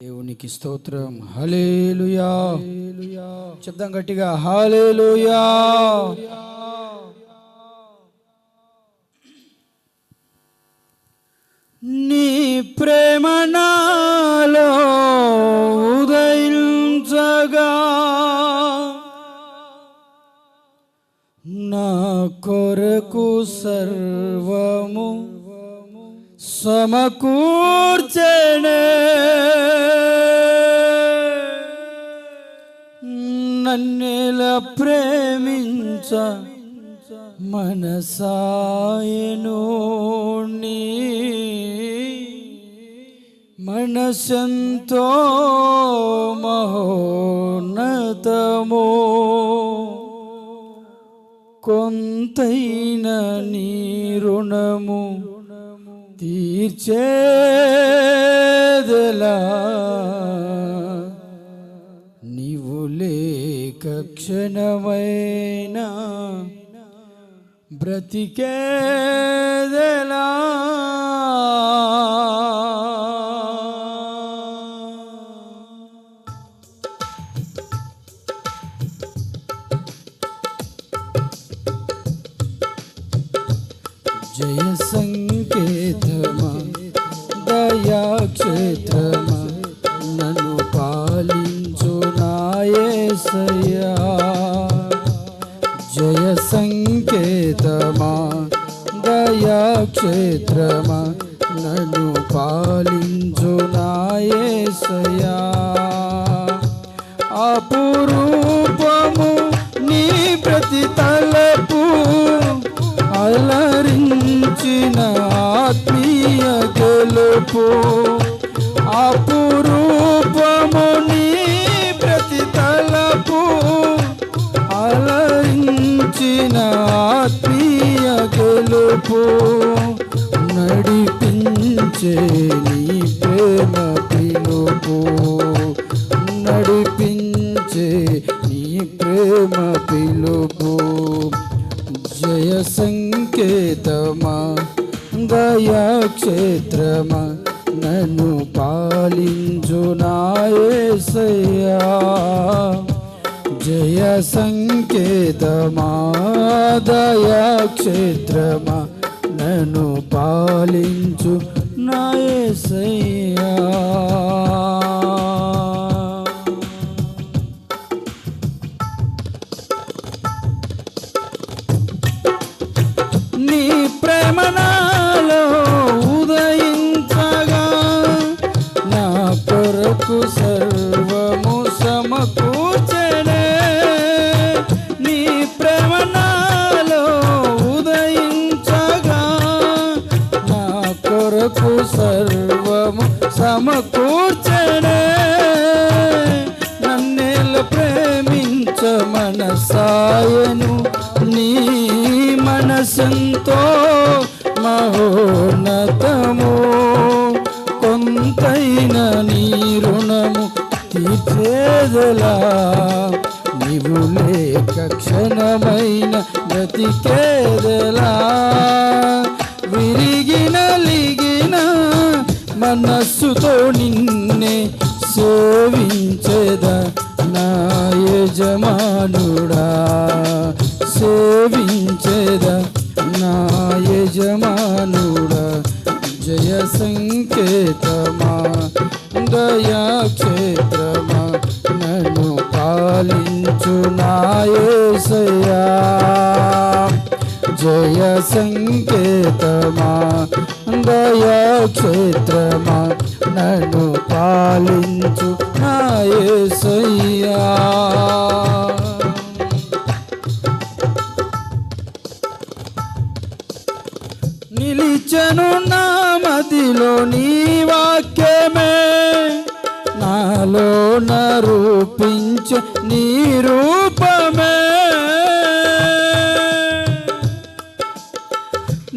దేవునికి స్తోత్రం. హలేలుయా చెప్దాం గట్టిగా. హలేలుయా నీ ప్రేమ నాలో ఉదయించగా నా కొరకు సర్వము సమకూర్చనే. నన్నెల ప్రేమించ మనసాయను మనసంతో మహోన్నతమో. కొంతైన నీ రుణము తీర్చేదలా? నీవు లేక క్షణమైనా బ్రతికేదలా? దయాక్షేత్రమా నన్ను పాలించు నాయసయ్యా. జయ సంకేతమా దయాక్షేత్రమా నన్ను పాలించు నాయసయ్యా. అపురూపము నీ ప్రతి తలపు అలరించిన ఆత్మీయ గెలుపు. అపురూపము ప్రతి తలపు అలరించిన ఆత్మీయ గెలుపు. జయ సంకేతమా దయాక్షేత్రమా నన్ను పాలించు నాయసయ్యా నీ ప్రేమనా ఆయను నీ మనసంతో మహోన్నతము. కొంతైన నీ రుణము తీర్చేదలా నీవు లేక క్షణమైన బ్రతికేదలా. విరిగిన లిగిన మనస్సుతో నిన్నే సేవించేదా యజమానుడా సేవించేద నా యజమానుడా. జయ సంకేతమా దయాక్షేత్రమా నన్ను పాలించు నాయసయా జయ సంకేతమా దయాక్షేత్రమా నన్ను పాలించు నాయసయ్య నిలిచను నా మదిలో నీ వాక్యమే. నాలో నరూపించు నీ రూపమే.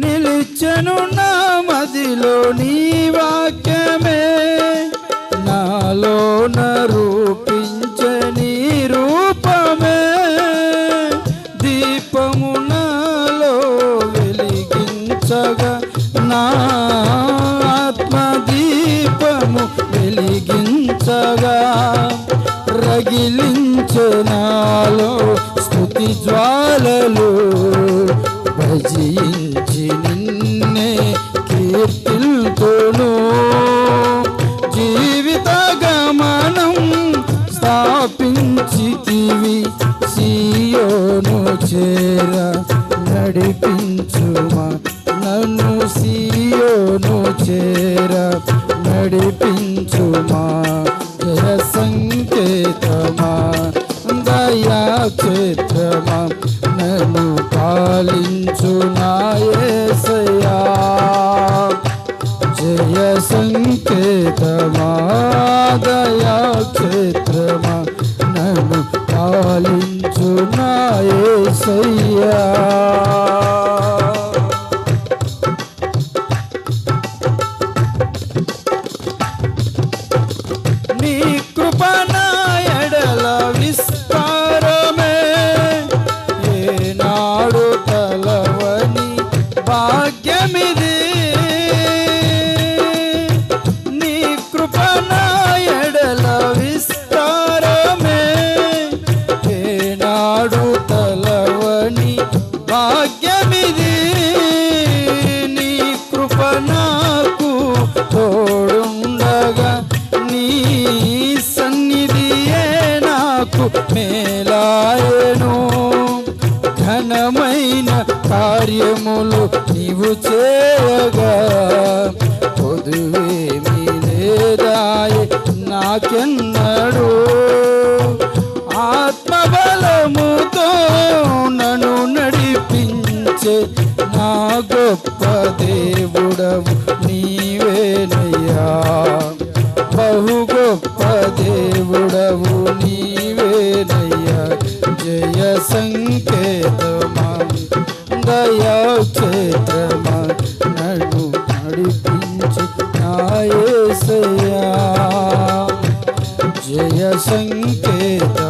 నిలిచను నా మదిలో నీ నాలో స్థుతి జ్వాలలు భజించి నిన్నే కీర్తిల్తోను జీవిత గమనం స్థాపించితివి సీయోను చేర నడిపించుమా. నన్ను సీయోను చేర నడిపించుమా. పాలించు భాగ్యమిది నీ కృప ఎడల విస్తారమే ఏనాడు తలవని భాగ్యమిది. నీ కృప నాకు తోడుండగా నీ సన్నిధియే నాకు మేలాయను. ఘనమైన కార్యములు నీవు చేయగా పొదువేమి లేదాయి నాకెన్నడు. ఆత్మబలముతో నన్ను నడిపించే నా గొప్ప దేవుడవు నీవేనయ్యా. బహు గొప్ప దేవుడవు నీవేనయ్యా. జయ సంకేతమా జయ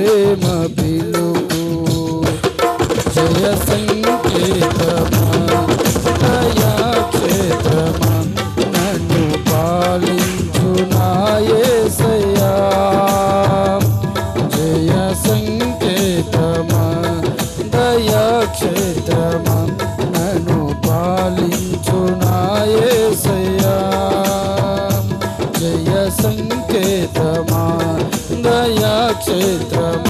ప్రేమ పిలుపు. జయ సంకేతమా. క్షేత్రమా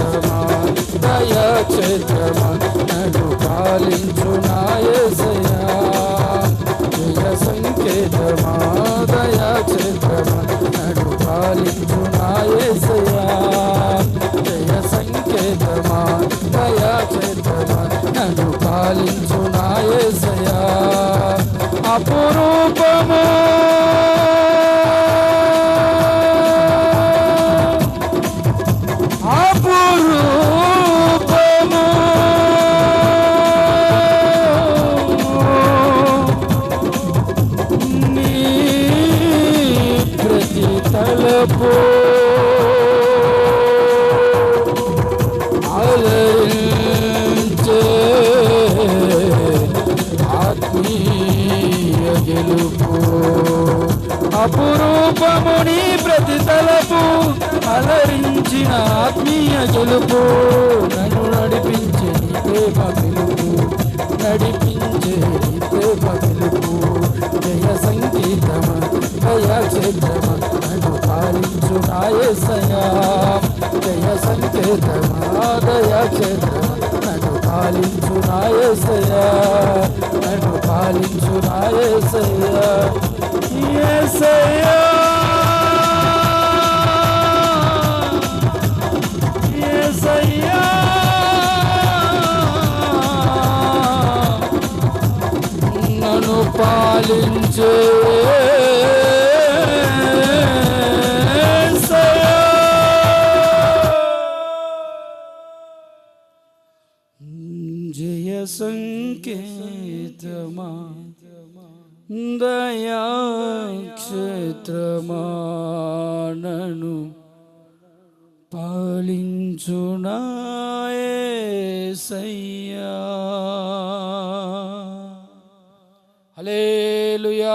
సంకేతమా దయా క్షేత్రమా నన్ను పాలించు నాయసయా జయ సంకేతమా దయా క్షేత్రమా నన్ను పాలించు నాయసయా జయ సంకేతమా దయా క్షేత్రమా నన్ను పాలించు నాయసయా అపురూపమా అలరించిన ఆత్మీయ గెలుపు. నన్ను నడిపించే నీ ప్రేమ పిలుపు నడిపించే నీ ప్రేమ పిలుపు జయ సంగీతమ జయ క్షేత్రమ నన్ను పాలించు నాయసయా జయ సంకేతమ దయ క్షేత్రమ నన్ను పాలించు నాయసయా నన్ను పాలించు నాయసయా యేసయ్యా. పాలించే యేసయ్యా. జయ సంకేతమా దయాక్షేత్రమానను పాలించునాయసయ్యా హలే Aleluya.